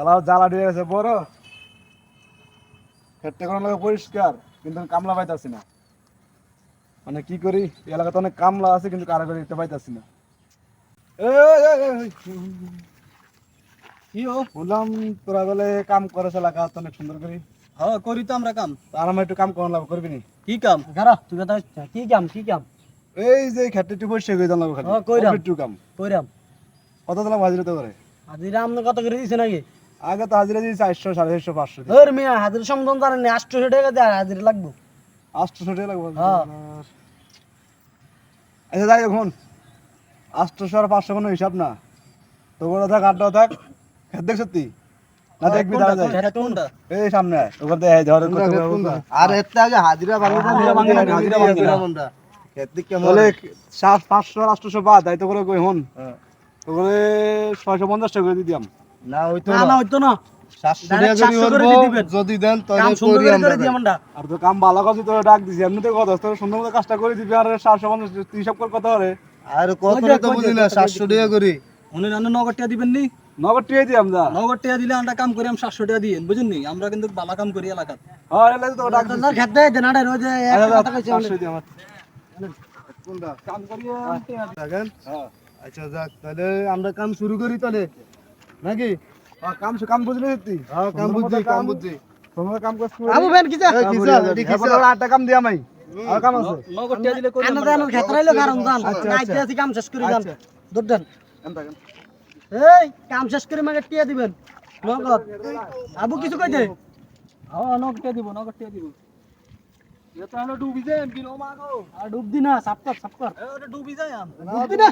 শালা জ্বালা দিয়ে গেছে বড়। খেতে কোনো লাগে পরিষ্কার কিন্তু কামলা পাইতাছি না। মানে কি করি এই এলাকাতে অনেক কামলা আছে কিন্তু কারাগারি দিতে পাইতাছি না। কি বললাম তোরা বলে কাম করে এলাকা অনেক সুন্দর করি। হ্যাঁ করি তো আমরা কাম। আর আমার একটু কাম করানো লাগবে করবি নি? কি কাম? গারা তুই কথা কি কাম কি কাম? এই যে খেতে একটু করে দিলাম খালি হ্যাঁ, কইরাম। একটু কাম। কইরাম। কত দিলাম হাজিরা তো করে হাজিরা আপনি কত করে দিছে নাকি? আগে তো হাজিরা দিয়েছি চারশো সাড়ে চারশো পাঁচশো ওর মিয়া হাজিরা সম্বন্ধ জানেন না আটশো টাকা দেয় হাজিরা লাগবো। আটশোশো টাকা লাগবে হ্যাঁ। আচ্ছা যাই এখন আটশোশো আর পাঁচশো কোনো হিসাব না। তো বড় থাক আটটাও থাক। খেত দেখ সত্যি। না দেখবি দাঁড়া যায় এই সামনে ওখান থেকে। আর হাজিরা হাজিরা পাঁচশো আটশোশো বাদ করে হন তো ছয়শো পঞ্চাশ টাকা করে দিয়ে দিলাম না না না। হইতো না। সাতশো Direct টাকা করে 700 করে করব, দিবেন। যদি দেন কাম তাহলে সুন্দর করি করে আমরা করে দিই আমরা। আর তো কাম ভালো করছি তোরা ডাক দিছি। এমনিতে কথা সুন্দর মতো কাজটা করে দিবি আর সাতশো পঞ্চাশ হিসাব করে কথা হবে আর কত তো বুঝি না সাতশো টাকা করি? উনি রান্না নগদ টাকা দিবেন নি? নগদ টিয়ে দিই আমরা। নগদ টাকা দিলে আমরা কাম করি আমি সাতশো টাকা দিয়ে বুঝেন নি? আমরা কিন্তু বালা কাম করি এলাকাত হ্যাঁ তো ডাক দেন রোজ আচ্ছা, দিই আমার। কোনটা? কাম হ্যাঁ। আচ্ছা যাক তাহলে আমরা কাম শুরু করি তাহলে। নাকি? হ্যাঁ, কাম কাম বুঝলি তুই হ্যাঁ কাম বুঝছি কাম? বুঝছি। তোমার কাম করছ আবু বেন কিছে এই কিসা, এটি কিসা? আটটা কাম দিয়া মাই। আর কাম আছে? নগদ টাকা দিলে করি আনা আমরা। দেন খেতে রাইলো কারণ জান। আচ্ছা, আইতে আছি কাম শেষ করে যান আচ্ছা। দূর দেন। এই কাম শেষ করে মাগে টিয়া দিবেন। নগদ। আবু কিছু কইতে? হ্যাঁ নগদ টাকা দিব নগদ টাকা দিব। এটা হলো ডুবি যায় কি নো মাগো আর ডুব দি না সাপ কর সাপ কর। এ, ওটা ডুবি যায় আম। ডুববি না?